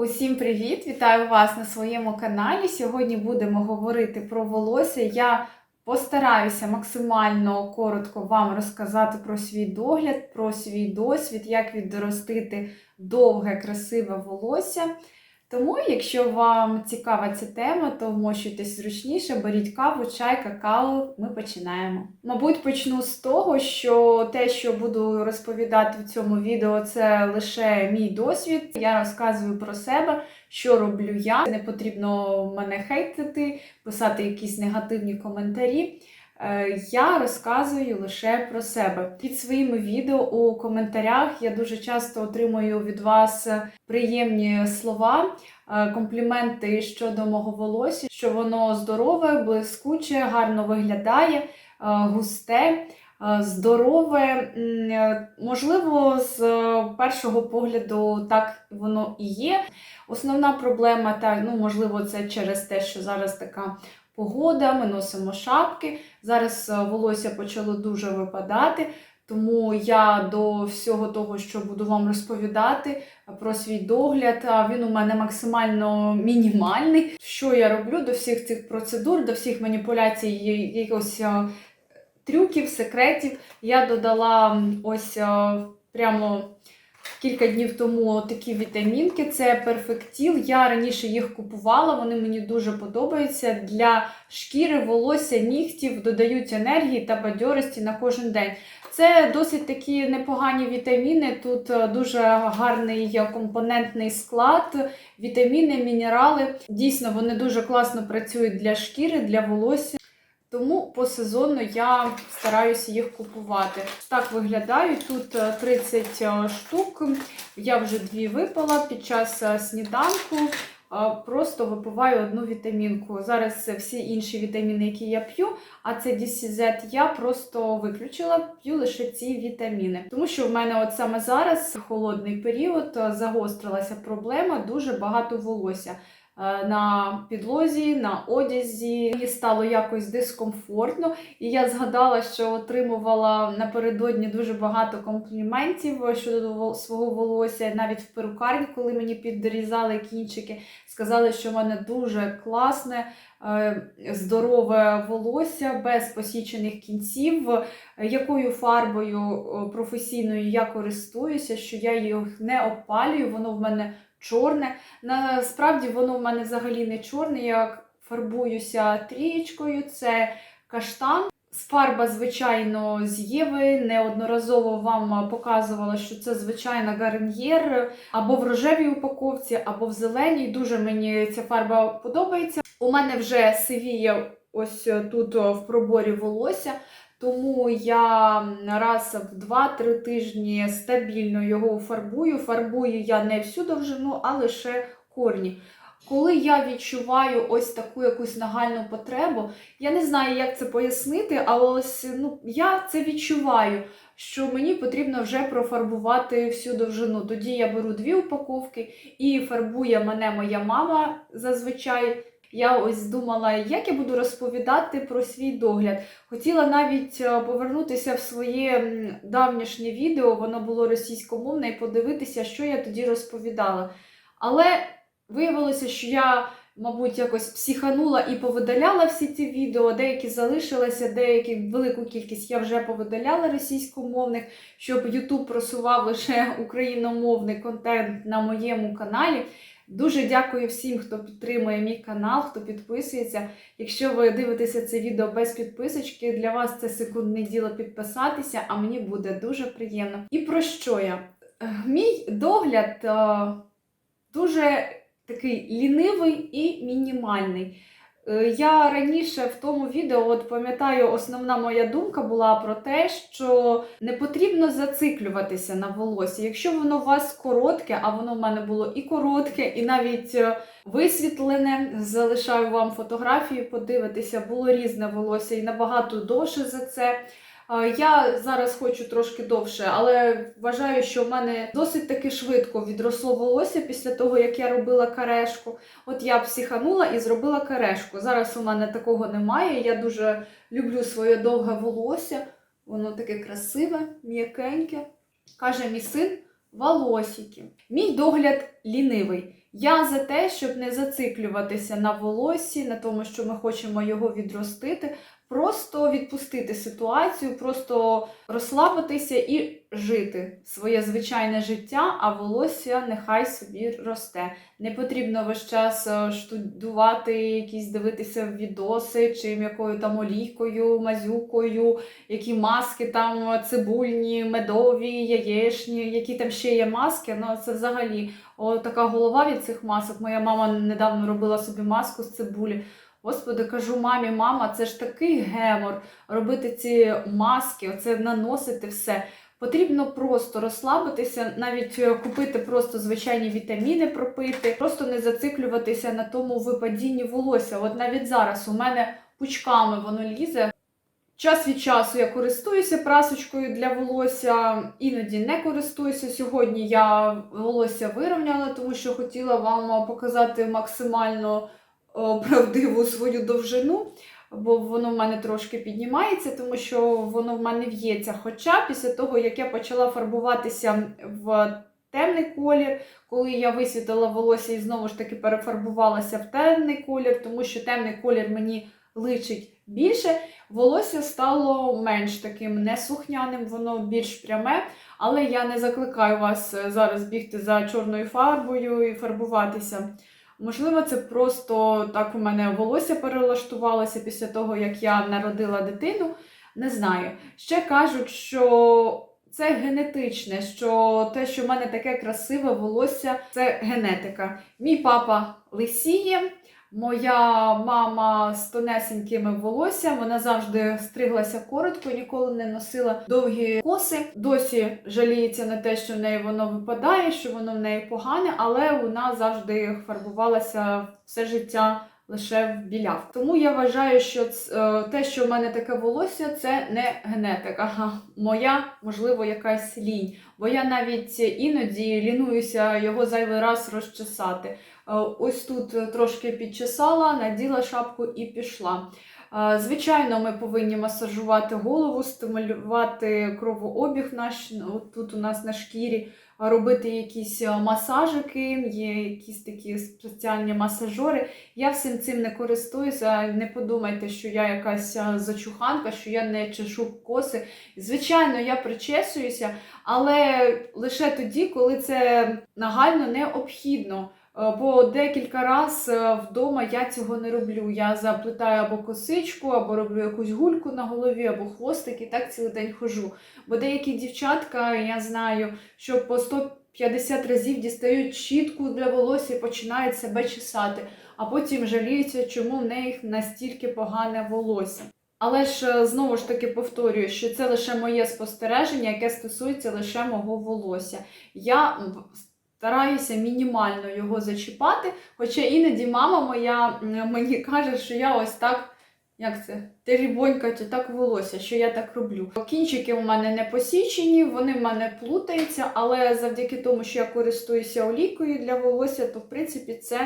Усім привіт! Вітаю вас на своєму каналі. Сьогодні будемо говорити про волосся. Я постараюся максимально коротко вам розказати про свій догляд, про свій досвід, як відростити довге, красиве волосся. Тому, якщо вам цікава ця тема, то вмощуйтесь зручніше, беріть каву, чай, какао. Ми починаємо. Мабуть, почну з того, що те, що буду розповідати в цьому відео, це лише мій досвід. Я розказую про себе, що роблю я. Не потрібно мене хейтити, писати якісь негативні коментарі. Е, Я розказую лише про себе. Під своїми відео у коментарях я дуже часто отримую від вас приємні слова, е, компліменти щодо мого волосся, що воно здорове, блискуче, гарно виглядає, е, густе. Здорове, можливо, з першого погляду так воно і є. Основна проблема, та ну можливо, це через те, що зараз така погода, ми носимо шапки. Зараз е, волосся почало дуже випадати, тому я до всього того, що буду вам розповідати про свій догляд, він у мене максимально мінімальний. Що я роблю до всіх цих процедур, до всіх маніпуляцій, якихось е, трюків, секретів, я додала ось е, прямо. Кілька днів тому такі вітамінки, це перфектіл. Я раніше їх купувала, вони мені дуже подобаються. Для шкіри, волосся, нігтів додають енергії та бадьорості на кожен день. Це досить такі непогані вітаміни. Тут е, дуже гарний компонентний склад, вітаміни, мінерали. Дійсно, вони дуже класно працюють для шкіри, для волосся. Тому по сезону я стараюся їх купувати. Так виглядають. Тут е, 30 штук. Я вже дві випила під час е, сніданку. е, Просто випиваю одну вітамінку. Зараз е, всі інші вітаміни, які я п'ю, а це DCZ, я просто виключила, п'ю лише ці вітаміни. Тому що в мене от саме зараз холодний період е, загострилася проблема, дуже багато волосся. Е, На підлозі, на одязі мені стало якось дискомфортно, і я згадала, що отримувала напередодні дуже багато компліментів щодо свого волосся, навіть в перукарні, коли мені підрізали кінчики, сказали, що в мене дуже класне, е, здорове волосся без посічених кінців. Е, Якою фарбою е, професійною я користуюся, що я їх не опалюю, воно в мене чорне. Насправді воно в мене взагалі не чорне. Я фарбуюся трієчкою, це каштан. Фарба, звичайно, з Єви. Неодноразово вам показувала, що це звичайна гарньєр або в рожевій упаковці, або в зеленій. Дуже мені ця фарба подобається. У мене вже сивіє ось тут в проборі волосся. Тому я раз в 2-3 тижні стабільно його фарбую. Фарбую я не всю довжину, а лише корні. Коли я відчуваю ось таку якусь нагальну потребу, я не знаю, як це пояснити, але ось ну, я це відчуваю, що мені потрібно вже профарбувати всю довжину. Тоді я беру дві упаковки і фарбує мене моя мама зазвичай. Я ось думала, як я буду розповідати про свій догляд. Хотіла навіть е, повернутися в своє давнішнє відео, воно було російськомовне, і подивитися, що я тоді розповідала. Але виявилося, що я, мабуть, якось психанула і повидаляла всі ці відео. Деякі залишилися, деякі велику кількість я вже повидаляла російськомовних, щоб YouTube просував лише україномовний контент на моєму каналі. Дуже дякую всім, хто підтримує мій канал, хто підписується. Якщо ви дивитеся це відео без підписочки, для вас це секундне діло підписатися, а мені буде дуже приємно. І про що я? Е, Мій догляд е, дуже такий лінивий і мінімальний. Е, Я раніше в тому відео, от пам'ятаю, основна моя думка була про те, що не потрібно зациклюватися на волосі. Якщо воно у вас коротке, а воно в мене було і коротке, і навіть е, висвітлене, залишаю вам фотографії, подивитися, було різне волосся і набагато довше за це. Е, Я зараз хочу трошки довше, але вважаю, що в мене досить таки швидко відросло волосся після того, як я робила карешку. От я психанула і зробила карешку. Зараз у мене такого немає. Я дуже люблю своє довге волосся. Воно таке красиве, м'якеньке. Каже мій син волосики. Мій догляд лінивий. Я за те, щоб не зациклюватися на волосі, на тому, що ми хочемо його відростити, просто відпустити ситуацію, просто розслабитися і жити своє звичайне життя, а волосся нехай собі росте. Не потрібно весь час е, штудувати, якісь дивитися відоси, чи якою там олійкою, мазюкою, які маски там цибульні, медові, яєчні, які там ще є маски. Ну це взагалі о, така голова від цих масок. Моя мама недавно робила собі маску з цибулі. Господи, кажу мамі, мама, це ж такий гемор робити ці маски, оце наносити все. Потрібно просто розслабитися, навіть е, купити просто звичайні вітаміни, пропити, просто не зациклюватися на тому випадінні волосся. От навіть зараз у мене пучками воно лізе. Час від часу я користуюся прасочкою для волосся, іноді не користуюся. Сьогодні я волосся вирівняла, тому що хотіла вам показати максимально правдиву свою довжину, бо воно в мене трошки піднімається, тому що воно в мене в'ється. Хоча після того, як я почала фарбуватися в темний колір, коли я висвітила волосся і знову ж таки перефарбувалася в темний колір, тому що темний колір мені личить більше, волосся стало менш таким неслухняним, воно більш пряме. Але я не закликаю вас е, зараз бігти за чорною фарбою і фарбуватися. Можливо, це просто так у мене волосся перелаштувалося після того, як я народила дитину. Не знаю. Ще кажуть, що це генетичне, що те, що в мене таке красиве волосся, це генетика. Мій папа лисіє, моя мама з тонесенькими волоссям, вона завжди стриглася коротко, ніколи не носила довгі коси. Досі жаліється на те, що в неї воно випадає, що воно в неї погане, але вона завжди фарбувалася все життя. Лише в білях. Тому я вважаю, що е, те, що в мене таке волосся, це не генетика. Ага, моя, можливо, якась лінь. Бо я навіть іноді лінуюся його зайвий раз розчесати. Е, Ось тут трошки підчесала, наділа шапку і пішла. Е, Звичайно, ми повинні масажувати голову, стимулювати кровообіг наш ну, тут у нас на шкірі, робити якісь е, масажики, є якісь такі спеціальні масажори. Я всім цим не користуюся. Не подумайте, що я якась е, зачуханка, що я не чешу коси. Звичайно, я причесуюся, але лише тоді, коли це нагально необхідно. Е, Бо декілька разів вдома я цього не роблю. Я заплетаю або косичку, або роблю якусь гульку на голові, або хвостик, і так цілий день хожу. Бо деякі дівчатка, я знаю, що по 150 разів дістають щітку для волосся і починають себе чесати, а потім жаліються, чому в них настільки погане волосся. Але ж е, знову ж таки повторюю, що це лише моє спостереження, яке стосується лише мого волосся. Я стараюся мінімально його зачіпати, хоча іноді мама моя мені каже, що я ось так. Як це? Терібонькати так волосся, що я так роблю. Кінчики у мене не посічені, вони в мене плутаються, але завдяки тому, що я користуюся олійкою для волосся, то в принципі це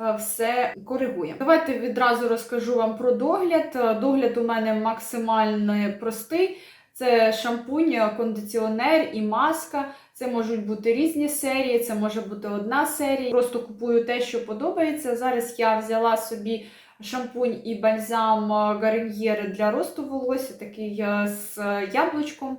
е, все коригує. Давайте відразу розкажу вам про догляд. Догляд у мене максимально простий. Це шампунь, кондиціонер і маска. Це можуть бути різні серії, це може бути одна серія. Просто купую те, що подобається. Зараз я взяла собі шампунь і бальзам Гарньєр для росту волосся, такий е, з яблучком.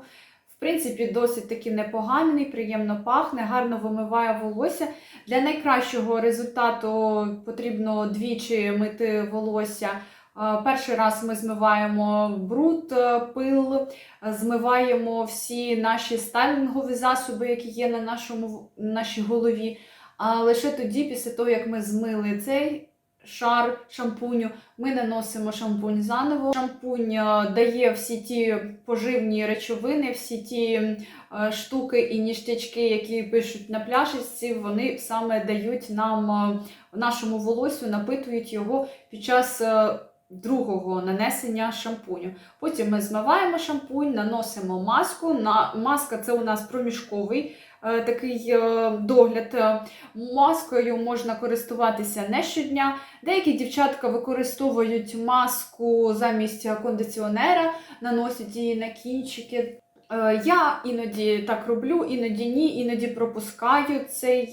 В принципі, досить таки непоганий, приємно пахне, гарно вимиває волосся. Для найкращого результату потрібно двічі мити волосся. Е, Перший раз ми змиваємо бруд, е, пил, е, змиваємо всі наші стайлінгові засоби, які є на нашому, нашій голові. А лише тоді, після того, як ми змили цей шар шампуню, ми наносимо шампунь заново. Шампунь дає всі ті поживні речовини, всі ті штуки і ніштячки, які пишуть на пляшечці, вони саме дають нам нашому волосю, напитують його під час. Другого нанесення шампуню. Потім ми змиваємо шампунь, наносимо маску. На, маска це у нас проміжковий е, такий е, догляд. Е, Маскою можна користуватися не щодня. Деякі дівчатка використовують маску замість кондиціонера, наносять її на кінчики. Я іноді так роблю, іноді ні, іноді пропускаю цей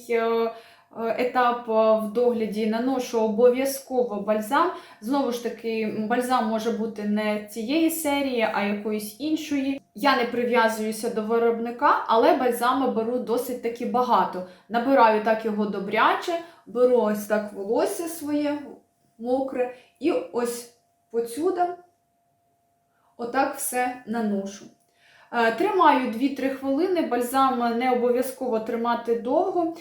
етап е, в догляді наношу обов'язково бальзам. Знову ж таки, бальзам може бути не цієї серії, а якоїсь іншої. Я не прив'язуюся до виробника, але бальзами беру досить таки багато. Набираю так його добряче, беру ось так волосся своє мокре, і ось поцюда отак все наношу. Е, Тримаю 2-3 хвилини, бальзам не обов'язково тримати довго.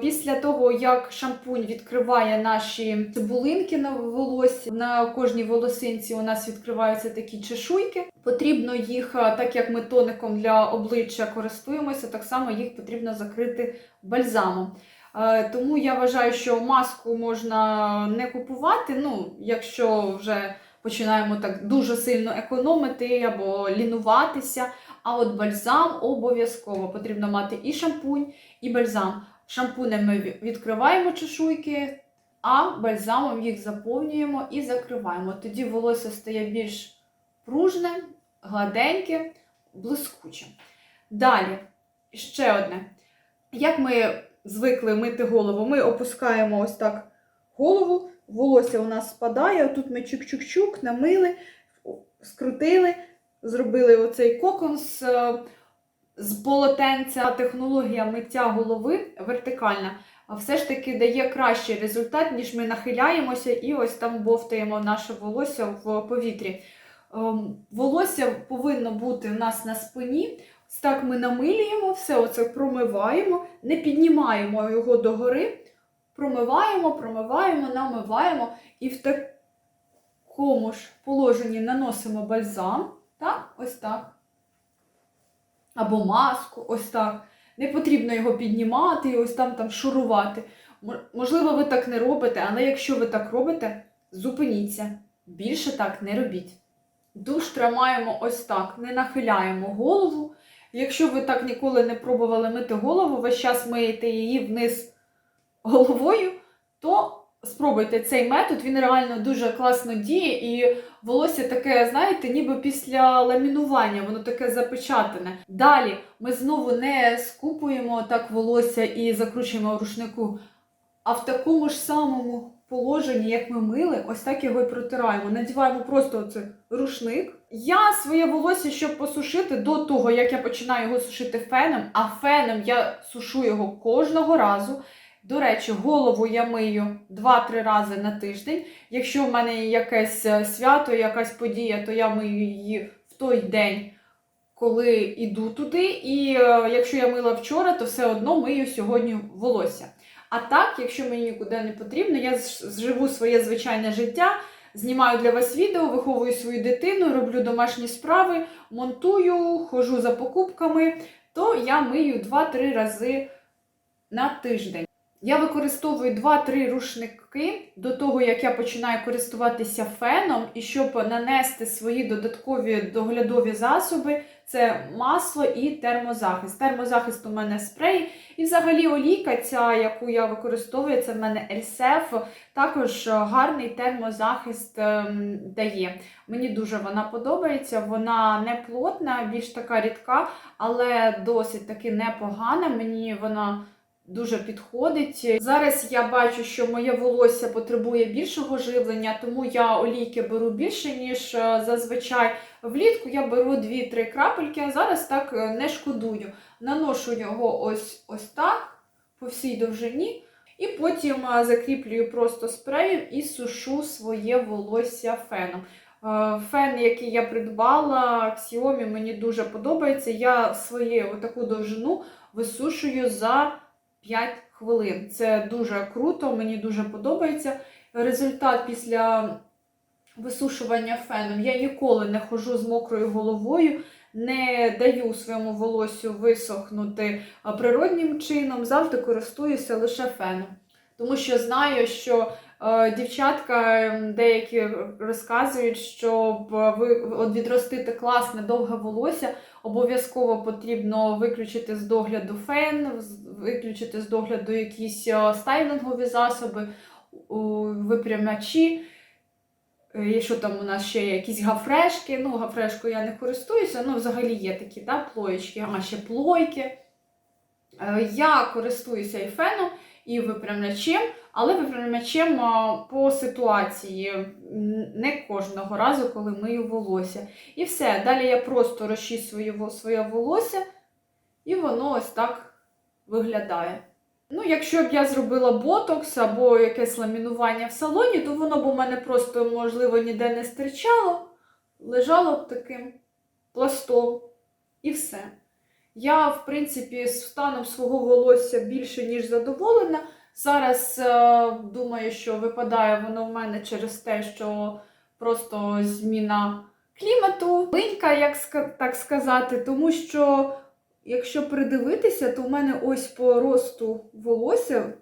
Після того, як шампунь відкриває наші цибулинки на волосі, на кожній волосинці у нас відкриваються такі чешуйки. Потрібно їх, е, так як ми тоником для обличчя користуємося, так само їх потрібно закрити бальзамом. Е, Тому я вважаю, що маску можна не купувати, ну, якщо вже починаємо так дуже сильно економити або лінуватися. А от бальзам обов'язково потрібно мати і шампунь, і бальзам. Шампунем ми відкриваємо чешуйки, а бальзамом їх заповнюємо і закриваємо. Тоді волосся стає більш пружне, гладеньке, блискуче. Далі, ще одне. Як ми звикли мити голову, ми опускаємо ось так голову, волосся у нас спадає, тут ми чук-чук-чук, намили, скрутили, зробили оцей кокон з, е, з полотенця. Технологія миття голови вертикальна все ж таки дає кращий результат, ніж ми нахиляємося і ось там бовтаємо наше волосся в повітрі. Ем, Волосся повинно бути у нас на спині. Так ми намилюємо, все оце промиваємо, не піднімаємо його догори, промиваємо, промиваємо, намиваємо і в такому ж положенні наносимо бальзам. Так, ось так. Або маску, ось так. Не потрібно його піднімати і ось там, там шурувати. Можливо, ви так не робите, але якщо ви так робите, зупиніться. Більше так не робіть. Душ тримаємо ось так, не нахиляємо голову. Якщо ви так ніколи не пробували мити голову, весь час миєте її вниз головою, то спробуйте цей метод, він реально дуже класно діє, і волосся таке, знаєте, ніби після ламінування, воно таке запечатане. Далі ми знову не скупуємо так волосся і закручуємо в рушнику, а в такому ж самому положенні, як ми мили, ось так його і протираємо. Надіваємо просто оцей рушник. Я своє волосся, щоб посушити до того, як я починаю його сушити феном, а феном я сушу його кожного разу. До речі, голову я мию 2-3 рази на тиждень. Якщо в мене якесь е, свято, якась подія, то я мию її в той день, коли йду туди. І е, якщо я мила вчора, то все одно мию сьогодні волосся. А так, якщо мені нікуди не потрібно, я живу своє звичайне життя, знімаю для вас відео, виховую свою дитину, роблю домашні справи, монтую, ходжу за покупками, то я мию 2-3 рази на тиждень. Я використовую 2-3 рушники до того, як я починаю користуватися феном, і щоб нанести свої додаткові доглядові засоби, це масло і термозахист. Термозахист у мене спрей. І взагалі олійка, ця, яку я використовую, це в мене Ельсеф, також гарний термозахист ем, дає. Мені дуже вона подобається. Вона не плотна, більш така рідка, але досить таки непогана. Мені вона дуже підходить. Зараз я бачу, що моє волосся потребує більшого живлення, тому я олійки беру більше, ніж е, зазвичай. Влітку я беру 2-3 крапельки, а зараз так е, не шкодую. Наношу його ось, ось так, по всій довжині. І потім е, закріплюю просто спреєм і сушу своє волосся феном. Фен, який я придбала, Xiaomi, мені дуже подобається. Я свою таку довжину висушую за 5 хвилин. Це дуже круто, мені дуже подобається. Результат після висушування феном я ніколи не ходжу з мокрою головою, не даю своєму волосю висохнути природнім чином, завжди користуюся лише феном. Тому що знаю, що дівчатка ем, деякі розказують, щоб ви от відростити класне довге волосся, обов'язково потрібно виключити з догляду фен, виключити з догляду якісь е, стайлингові засоби, випрямачі. Е, І що там у нас ще є якісь гафрешки. Ну, гафрешкою я не користуюся, ну взагалі є такі да, плоєчки, а ще плойки. Е, Я користуюся і феном, і випрямлячем, але випрямлячем по ситуації, не кожного разу, коли мию волосся. І все. Далі я просто розчісую своє волосся, і воно ось так виглядає. Ну, якщо б я зробила ботокс або якесь ламінування в салоні, то воно б у мене просто, можливо, ніде не стирчало, лежало б таким пластом і все. Я, в принципі, з станом свого волосся більше, ніж задоволена. Зараз е, думаю, що випадає воно в мене через те, що просто зміна клімату, линька, як так сказати, тому що якщо придивитися, то в мене ось по росту волосся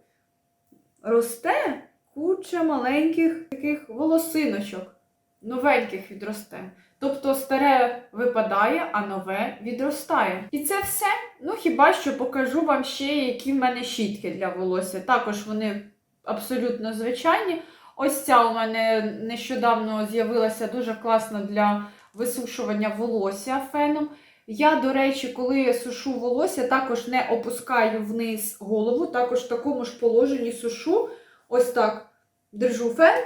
росте куча маленьких таких волосиночок, новеньких відросте. Тобто старе випадає, а нове відростає. І це все. Ну хіба що покажу вам ще, які в мене щітки для волосся. Також вони абсолютно звичайні. Ось ця у мене нещодавно з'явилася дуже класна для висушування волосся феном. Я, до речі, коли сушу волосся, також не опускаю вниз голову, також в такому ж положенні сушу. Ось так держу фен,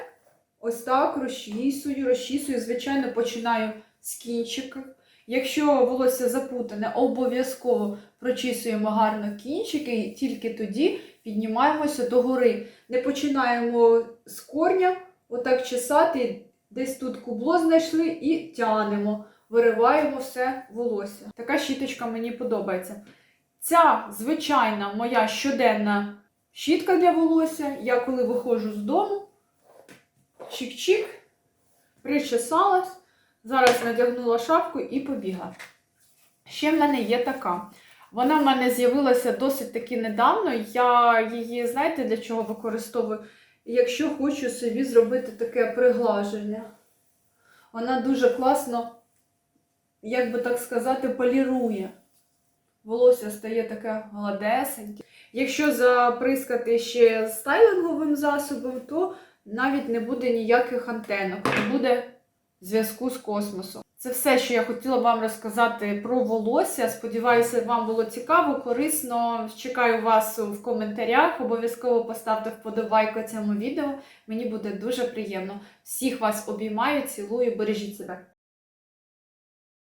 ось так розчісую, розчісую. Звичайно, починаю з кінчиків. Якщо волосся запутане, обов'язково прочісуємо гарно кінчики і тільки тоді піднімаємося догори. Не починаємо з корня, отак чесати, десь тут кубло знайшли і тянемо вириваємо все волосся. Така щіточка мені подобається. Ця звичайна моя щоденна щітка для волосся. Я коли виходжу з дому, чик-чик, причесалась, зараз надягнула шапку і побігла. Ще в мене є така. Вона в мене з'явилася досить таки недавно. Я її, знаєте, для чого використовую? Якщо хочу собі зробити таке приглаження. Вона дуже класно як би так сказати, полірує. Волосся стає таке гладесеньке. Якщо заприскати ще стайлинговим засобом, то навіть не буде ніяких антенок, не буде зв'язку з космосом. Це все, що я хотіла вам розказати про волосся. Сподіваюся, вам було цікаво, корисно. Чекаю вас в коментарях. Обов'язково поставте вподобайку цьому відео. Мені буде дуже приємно. Всіх вас обіймаю, цілую, бережіть себе.